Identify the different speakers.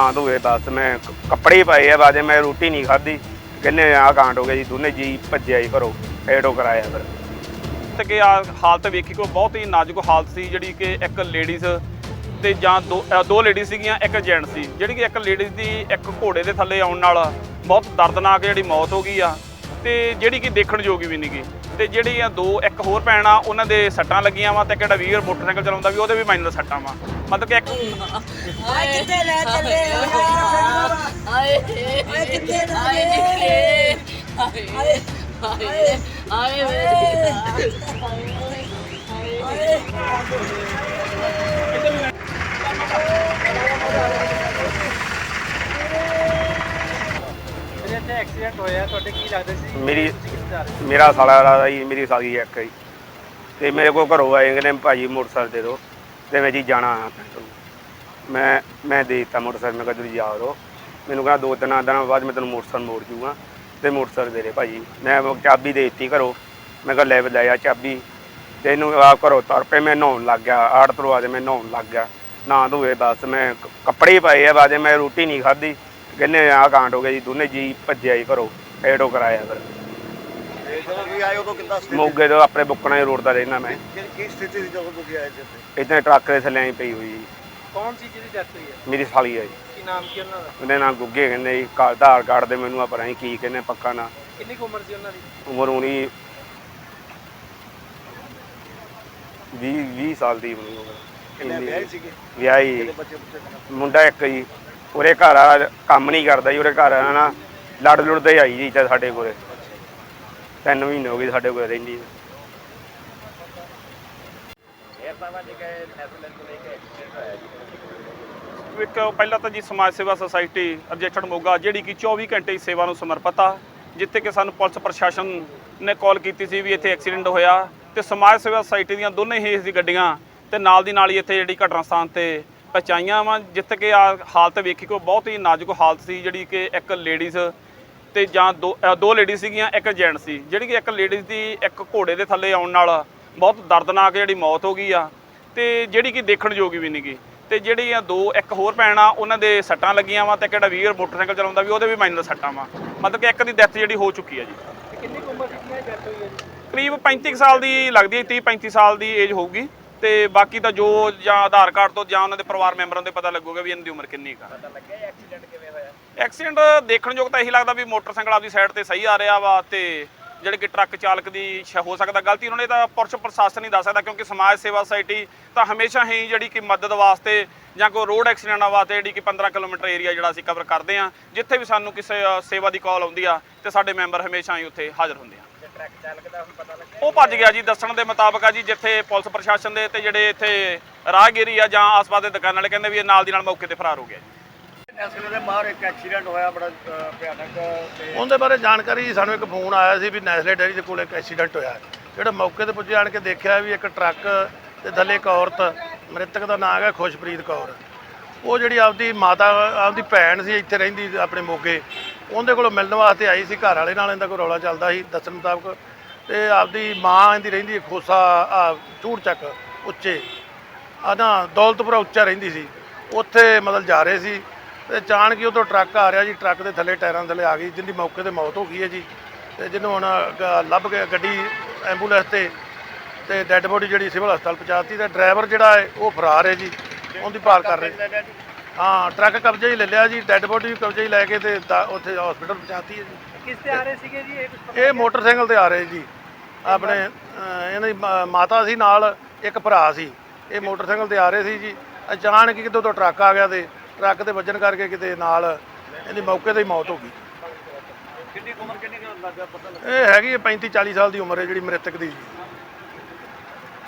Speaker 1: ਹਾਂ ਦੋਏ ਬਸ ਮੈਂ ਕੱਪੜੇ ਹੀ ਪਾਏ ਆ ਬਾਜੇ ਮੈਂ ਰੋਟੀ ਨਹੀਂ ਖਾਧੀ। ਕਹਿੰਨੇ ਆ ਕਾਂਡ ਹੋ ਗਿਆ ਜੀ, ਦੋਨੇ ਜੀ ਭੱਜਿਆ ਜੀ ਘਰੋਂ ਐਡੋ ਕਰਾਇਆ ਫਿਰ।
Speaker 2: ਤੇ ਕਿ ਆ ਹਾਲਤ ਵੇਖੀ ਕੋ ਬਹੁਤ ਹੀ ਨਾਜ਼ੁਕ ਹਾਲਤ ਸੀ, ਜਿਹੜੀ ਕਿ ਇੱਕ ਲੇਡੀਜ਼ ਤੇ ਜਾਂ ਦੋ ਦੋ ਲੇਡੀਜ਼ ਸੀਗੀਆਂ, ਇੱਕ ਜੈਂਟ ਸੀ। ਜਿਹੜੀ ਕਿ ਇੱਕ ਲੇਡੀਜ਼ ਦੀ ਇੱਕ ਘੋੜੇ ਦੇ ਥੱਲੇ ਆਉਣ ਨਾਲ ਬਹੁਤ ਦਰਦਨਾਕ ਜਿਹੜੀ ਮੌਤ ਹੋ ਗਈ ਆ, ਤੇ ਜਿਹੜੀ ਕਿ ਦੇਖਣ ਯੋਗ ਵੀ ਨਹੀਂ ਗੀ ਤੇ ਜਿਹੜੀਆਂ ਦੋ ਇੱਕ ਹੋਰ ਭੈਣ ਆ ਉਹਨਾਂ ਦੇ ਸੱਟਾਂ ਲੱਗੀਆਂ ਵਾ ਤੇ ਕਿਹੜਾ ਵੀਰ ਮੋਟਰਸਾਈਕਲ ਚਲਾਉਂਦਾ ਵੀ ਉਹਦੇ ਵੀ ਮਾਈਨਰ ਸੱਟਾਂ ਵਾ ਮਤਲਬ ਕਿ ਇੱਕ
Speaker 3: ਹਾਏ ਕਿੱਥੇ ਲੈ ਚੱਲੇ ਹੋ ਯਾਰ
Speaker 4: ਹਾਏ
Speaker 3: ਹਾਏ ਕਿੱਥੇ ਲੈ
Speaker 4: ਹਾਏ
Speaker 3: ਗਏ?
Speaker 4: ਨਿਕਲੇ ਹਾਏ
Speaker 5: ਹੋਇਆ ਤੁਹਾਡੇ ਕੀ ਲੱਗਦਾ ਸੀ?
Speaker 1: ਮੇਰੀ
Speaker 5: ਤੁਸੀਂ ਕਿੱਥੇ ਜਾ ਰਹੇ ਸੀ?
Speaker 1: ਮੇਰਾ ਸਾਲਾ ਦਾ ਜੀ ਮੇਰੀ ਸਾਲੀ ਇੱਕ ਜੀ। ਤੇ ਮੇਰੇ ਕੋਲ ਘਰੋਂ ਆਏ ਕਹਿੰਦੇ ਭਾਜੀ ਮੋਟਰਸਾਈਕਲ ਦੇ ਦਿਓ ਤੇ ਮੈਂ ਜੀ ਜਾਣਾ ਆ। ਮੈਂ ਮੈਂ ਦੇ ਦਿੱਤਾ ਮੋਟਰਸਾਈਕਲ ਮੈਂ ਕਿਹਾ ਤੁਸੀਂ ਜਾ ਰੋ। ਮੈਨੂੰ ਕਹਿੰਦਾ ਦੋ ਤਿੰਨ ਦਿਨਾਂ ਬਾਅਦ ਮੈਂ ਤੈਨੂੰ ਮੋਟਰਸਾਈਕਲ ਮੋੜ ਜੂਗਾ ਤੇ ਮੋਟਰਸਾਈਕਲ ਦੇ ਦੇ ਭਾਜੀ। ਮੈਂ ਉਹ ਚਾਬੀ ਦੇ ਦਿੱਤੀ ਘਰੋਂ। ਮੈਂ ਕਿਹਾ ਲੈ ਲੈ ਆ ਚਾਬੀ। ਤੇ ਇਹਨੂੰ ਆ ਘਰੋਂ ਤੁਰ ਪਏ ਮੈਂ ਨਹਾਉਣ ਲੱਗ ਗਿਆ। ਆੜ ਤੋਂ ਆ ਮੈਂ ਨਹਾਉਣ ਲੱਗ ਗਿਆ। ਨਾ ਧੋਏ ਬਸ ਮੈਂ ਕ- ਕੱਪੜੇ ਹੀ ਪਾਏ ਆ ਬਾਜੇ ਮੈਂ ਰੋਟੀ ਨਹੀਂ ਖਾਧੀ। ਕਹਿੰਨੇ ਆ ਕਾਂਡ ਹੋ ਗਿਆ ਜੀ ਦੋਨੇ ਜੀ ਭੱਜਿਆ ਜੀ ਘਰੋਂ ਐਡੋ ਕਰਾਇਆ ਫਿਰ।
Speaker 6: ਤੇ ਜਦੋਂ ਤੁਸੀਂ ਆਏ ਉਦੋਂ ਕਿੱਦਾਂ ਸਥਿਤੀ?
Speaker 1: ਮੋਗੇ ਤੋਂ ਆਪਣੇ ਬੁੱਕਣਾ ਰੋਡ ਦਾ ਰਹਿਣਾ ਮੈਂ।
Speaker 6: ਕੀ- ਕੀ ਸਥਿਤੀ ਸੀ ਜਦੋਂ ਤੁਸੀਂ ਆਏ ਸੀ ਇੱਥੇ
Speaker 1: ਇੱਥੇ ਟਰੱਕ ਦੇ ਥੱਲੇ ਆਈ ਪਈ ਹੋਈ ਜੀ।
Speaker 5: ਕੌਣ ਸੀ ਜਿਹਦੀ ਡੈਥ ਹੋਈ ਹੈ?
Speaker 1: ਮੇਰੀ ਸਾਲੀ ਹੈ ਜੀ।
Speaker 5: ਕੀ ਨਾਮ ਕੀ ਉਹਨਾਂ ਦਾ?
Speaker 1: ਉਹਦੇ ਨਾਲ ਗੁੱਗੇ ਕਹਿੰਦੇ ਜੀ। ਕਾ- ਆਧਾਰ ਕਾਰਡ ਦੇ ਮੈਨੂੰ ਆ ਨਹੀਂ ਕੀ ਕਹਿੰਦੇ ਪੱਕਾ ਨਾ।
Speaker 5: ਕਿੰਨੀ ਕੁ ਉਮਰ ਸੀ ਉਹਨਾਂ ਦੀ?
Speaker 1: ਉਮਰ ਹੋਣੀ 20 20 ਸਾਲ ਦੀ ਹੋਣੀ ਉਮਰ।
Speaker 6: ਕਿੰਨੇ
Speaker 1: ਇੰਨੀ-
Speaker 6: ਵਿਆਹੇ ਸੀਗੇ?
Speaker 1: ਵਿਆਹੀ।
Speaker 6: ਕਿੰਨੇ ਬੱਚੇ ਬੱਚੇ
Speaker 1: ਮੁੰਡਾ ਇੱਕ ਜੀ। ਉਰੇ ਘਰ ਆ ਕੰਮ ਨਹੀਂ ਕਰਦਾ ਜੀ, ਉਰੇ ਘਰ ਆ ਨਾ ਲੜ ਲੁੜਦੇ ਆਈ ਜੀ ਇੱਥੇ ਸਾਡੇ ਕੋਲੇ। ਤਿੰਨ ਮਹੀਨੇ ਹੋ ਗਏ ਸਾਡੇ ਕੋਲੇ ਰਹਿੰਦੀ
Speaker 2: ਇੱਕ ਪਹਿਲਾਂ ਤਾਂ ਜੀ ਸਮਾਜ ਸੇਵਾ ਸੁਸਾਇਟੀ ਰਜਿਸਟਰਡ ਮੋਗਾ, ਜਿਹੜੀ ਕਿ 24 ਘੰਟੇ ਦੀ ਸੇਵਾ ਨੂੰ ਸਮਰਪਿਤ ਆ, ਜਿੱਥੇ ਕਿ ਸਾਨੂੰ ਪੁਲਿਸ ਪ੍ਰਸ਼ਾਸਨ ਨੇ ਕਾਲ ਕੀਤੀ ਸੀ ਵੀ ਇੱਥੇ ਐਕਸੀਡੈਂਟ ਹੋਇਆ ਤੇ ਸਮਾਜ ਸੇਵਾ ਸੁਸਾਇਟੀ ਦੀਆਂ ਦੋਨੇ ਹੀ ਅਸੀਂ ਗੱਡੀਆਂ ਤੇ ਨਾਲ ਦੀ ਨਾਲ ਹੀ ਇੱਥੇ ਜਿਹੜੀ ਘਟਨਾ ਸਥਾਨ ਤੇ ਪਹੁੰਚਾਈਆਂ ਵਾ ਜਿੱਥੇ ਕਿ ਆ ਹਾਲਤ ਵੇਖੀ ਕੋ ਬਹੁਤ ਹੀ ਨਾਜ਼ੁਕ ਹਾਲਤ ਸੀ ਜਿਹੜੀ ਕਿ ਇੱਕ ਲੇਡੀਜ਼ ਤੇ ਜਾਂ ਦੋ ਦੋ ਲੇਡੀ ਸੀਗੀਆਂ ਇੱਕ ਜੈਂਟ ਸੀ। ਜਿਹੜੀ ਕਿ ਇੱਕ ਲੇਡੀਜ਼ ਦੀ ਇੱਕ ਘੋੜੇ ਦੇ ਥੱਲੇ ਆਉਣ ਨਾਲ ਬਹੁਤ ਦਰਦਨਾਕ ਜਿਹੜੀ ਮੌਤ ਹੋ ਗਈ ਆ ਤੇ ਜਿਹੜੀ ਕਿ ਦੇਖਣ ਯੋਗ ਵੀ ਨਹੀਂ ਗੀ। ਤੇ ਜਿਹੜੀਆਂ ਦੋ ਇੱਕ ਹੋਰ ਭੈਣ ਆ ਉਹਨਾਂ ਦੇ ਸੱਟਾਂ ਲੱਗੀਆਂ ਵਾ ਤੇ ਕਿਹੜਾ ਵੀਰ ਮੋਟਰਸਾਈਕਲ ਚਲਾਉਂਦਾ ਵੀ ਉਹਦੇ ਵੀ ਮਾਈਨਰ ਸੱਟਾਂ ਵਾ। ਮਤਲਬ ਕਿ ਇੱਕ ਦੀ ਡੈਥ ਜਿਹੜੀ ਹੋ ਚੁੱਕੀ ਆ ਜੀ।
Speaker 5: ਕਿੰਨੀ ਉਮਰ ਜਿਹਦੀ ਡੈਥ ਹੋਈ ਹੈ ਜੀ?
Speaker 2: ਕਰੀਬ 35 ਕੁ ਸਾਲ ਦੀ ਲੱਗਦੀ ਹੈ 30 35 ਸਾਲ ਦੀ ਏਜ ਹੋਊਗੀ। ਤੇ ਬਾਕੀ ਤਾਂ ਜੋ ਜਾਂ ਆਧਾਰ ਕਾਰਡ ਤੋਂ ਜਾਂ ਉਹਨਾਂ ਦੇ ਪਰਿਵਾਰ ਮੈਂਬਰਾਂ ਤੋਂ ਪਤਾ ਲੱਗੂਗਾ ਵੀ ਇਹਨਾਂ ਦੀ ਉਮਰ ਕਿੰਨੀ ਪਤਾ ਲੱਗਿਆ ਐਕਸੀਡੈਂਟ ਕਿਵੇਂ ਹੋਇਆ? ਐਕਸੀਡੈਂਟ ਦੇਖਣ ਯੋਗ ਤਾਂ ਇਹੀ ਲੱਗਦਾ ਵੀ ਮੋਟਰਸਾਈਕਲ ਆਪਦੀ ਸਾਈਡ ਤੇ ਸਹੀ ਆ ਰਿਹਾ ਵਾ ਤੇ ਜਿਹੜੇ ਕਿ ਟਰੱਕ ਚਾਲਕ ਦੀ ਹੋ ਸਕਦਾ ਗਲਤੀ ਉਹਨਾਂ ਨੇ ਤਾਂ ਪੁਲਿਸ ਪ੍ਰਸ਼ਾਸਨ ਨਹੀਂ ਦੱਸ ਸਕਦਾ ਕਿਉਂਕਿ ਸਮਾਜ ਸੇਵਾ ਸੁਸਾਇਟੀ ਤਾਂ ਹਮੇਸ਼ਾ ਹੀ ਜਿਹੜੀ ਕਿ ਮਦਦ ਵਾਸਤੇ ਜਾਂ ਕੋਈ ਰੋਡ ਐਕਸੀਡੈਂਟਾਂ ਵਾਸਤੇ ਜਿਹੜੀ ਕਿ 15 ਕਿਲੋਮੀਟਰ ਏਰੀਆ ਜਿਹੜਾ ਅਸੀਂ ਕਵਰ ਕਰਦੇ ਆ ਜਿੱਥੇ ਵੀ ਸਾਨੂੰ ਕਿਸੇ ਸੇਵਾ ਦੀ ਕਾਲ ਆਉਂਦੀ ਆ ਤੇ ਸਾਡੇ ਮੈਂਬਰ ਹਮੇਸ਼ਾ ਹੀ ਉੱਥੇ ਹਾਜ਼ਰ ਹੁੰਦੇ ਆ। ਉਹ ਭੱਜ ਗਿਆ ਜੀ ਦੱਸਣ ਦੇ ਮੁਤਾਬਕ ਆ ਜੀ ਜਿੱਥੇ ਪੁਲਿਸ ਪ੍ਰਸ਼ਾਸਨ ਦੇ ਤੇ ਜਿਹੜੇ ਇੱਥੇ ਰਾਹਗੀਰੀ ਆ ਜਾਂ ਆਸ-ਪਾਸ ਦੇ ਦੁਕਾਨ ਵਾਲੇ ਕਹਿੰਦੇ ਵੀ ਇਹ ਨਾਲ ਦੀ ਨਾਲ ਮੌਕੇ ਤੇ ਫਰਾਰ ਹੋ ਗਿਆ ਜੀ।
Speaker 6: ਐਕਸੀਡੈਂਟ ਦੇ ਬਾਹਰ ਇੱਕ ਐਕਸੀਡੈਂਟ ਹੋਇਆ ਬੜਾ ਅਹ, ਭਿਆਨਕ ਤੇ
Speaker 7: ਉਹਦੇ ਬਾਰੇ ਜਾਣਕਾਰੀ ਸਾਨੂੰ ਇੱਕ ਫੋਨ ਆਇਆ ਸੀ ਵੀ ਨੈਸਲੇ ਡੈਰੀ ਦੇ ਕੋਲ ਇੱਕ ਐਕਸੀਡੈਂਟ ਹੋਇਆ। ਹੈ। ਜਿਹੜਾ ਮੌਕੇ ਤੇ ਪੁੱਜੇ ਆਣ ਕੇ ਦੇਖਿਆ ਵੀ ਇੱਕ ਟਰੱਕ ਤੇ ਥੱਲੇ ਇੱਕ ਔਰਤ ਮ੍ਰਿਤਕ ਦਾ ਨਾਮ ਹੈ ਖੁਸ਼ਪ੍ਰੀਤ ਕੌਰ। ਉਹ ਜਿਹੜੀ ਆਪਦੀ ਮਾਤਾ ਆਪਦੀ ਭੈਣ ਸੀ ਇੱਥੇ ਰਹਿੰਦੀ ਆਪਣੇ ਮੋਗੇ। ਉਹਦੇ ਕੋਲੋਂ ਮਿਲਣ ਵਾਸਤੇ ਆਈ ਸੀ, ਘਰ ਵਾਲੇ ਨਾਲ ਇਹਦਾ ਕੋਈ ਰੌਲਾ ਚੱਲਦਾ ਸੀ, ਦੱਸਣ ਮੁਤਾਬਕ। ਤੇ ਆਪਦੀ ਮਾਂ ਇਹਦੀ ਰਹਿੰਦੀ ਹੈ ਖੋਸਾ, ਆ ਚੂੜ ਚੱਕ ਉੱਚੇ। ਆ ਨਾ ਦੌਲਤਪੁਰਾ ਉੱਚਾ ਰਹਿੰਦੀ ਸੀ। ਉੱਥੇ ਮਤਲਬ ਜਾ ਰਹੇ ਸੀ। ਤੇ ਚਾਣ ਹੀ ਉਦੋਂ ਟਰੱਕ ਆ ਰਿਹਾ ਜੀ, ਟਰੱਕ ਦੇ ਥੱਲੇ ਟਾਇਰਾਂ ਥੱਲੇ ਆ ਗਈ, ਜਿੰਦੀ ਮੌਕੇ ਤੇ ਮੌਤ ਹੋ ਗਈ ਹੈ ਜੀ। ਤੇ ਜਿਹਨੂੰ ਹੁਣ ਗ- ਲੱਭ ਕੇ ਗੱਡੀ, ਐਂਬੂਲੈਂਸ ਤੇ ਤੇ ਡੈੱਡ ਬੋਡੀ ਜਿਹੜੀ ਸਿਵਲ ਹਸਪਤਾਲ ਪਹੁੰਚਾਤੀ ਤੇ ਡਰਾਈਵਰ ਜਿਹੜਾ ਹੈ, ਉਹ ਫਰਾਰ ਹੈ ਜੀ। ਉਹਦੀ ਭਾਲ ਕਰ ਰਹੇ। ਹਾਂ ਟਰੱਕ ਕਬਜ਼ੇ ਹੀ ਲੈ ਲਿਆ ਜੀ ਡੈੱਡ ਬੋਡੀ ਵੀ ਕਬਜ਼ੇ ਹੀ ਲੈ ਕੇ ਤੇ ਦਾ- ਉੱਥੇ ਹਸਪੀਟਲ ਪਹੁੰਚਾਤੀ ਹੈ ਜੀ।
Speaker 5: ਕਿਸ ਤੇ ਆ ਰਹੇ ਸੀਗੇ ਜੀ? ਇਹ ਕੁਝ ਪਤਾ
Speaker 7: ਇਹ ਮੋਟਰਸਾਈਕਲ ਤੇ ਆ ਰਹੇ ਜੀ। ਆਪਣੇ ਅਹ, ਇਹਨਾਂ ਦੀ ਮਾ- ਮਾਤਾ ਸੀ ਨਾਲ ਇੱਕ ਭਰਾ ਸੀ। ਇਹ ਮੋਟਰਸਾਈਕਲ ਤੇ ਆ ਰਹੇ ਸੀ ਜੀ। ਅਚਾਨਕ ਹੀ ਕਿਤੋਂ ਤੋਂ ਟਰੱਕ ਆ ਗਿਆ ਤੇ ਟਰੱਕ ਦੇ ਵੱਜਣ ਕਰਕੇ ਕਿਤੇ ਨਾਲ ਇਹਦੀ ਮੌਕੇ ਤੇ ਹੀ ਮੌਤ ਹੋ ਗਈ।
Speaker 6: ਕਿੰਨੀ ਉਮਰ ਕਿੰਨੀ ਕੁ ਲੱਗਾ ਪਤਾ
Speaker 7: ਇਹ ਹੈਗੀ ਹੈ 35 40 ਸਾਲ ਦੀ ਉਮਰ ਹੈ ਜਿਹੜੀ ਮ੍ਰਿਤਕ ਦੀ ਜੀ।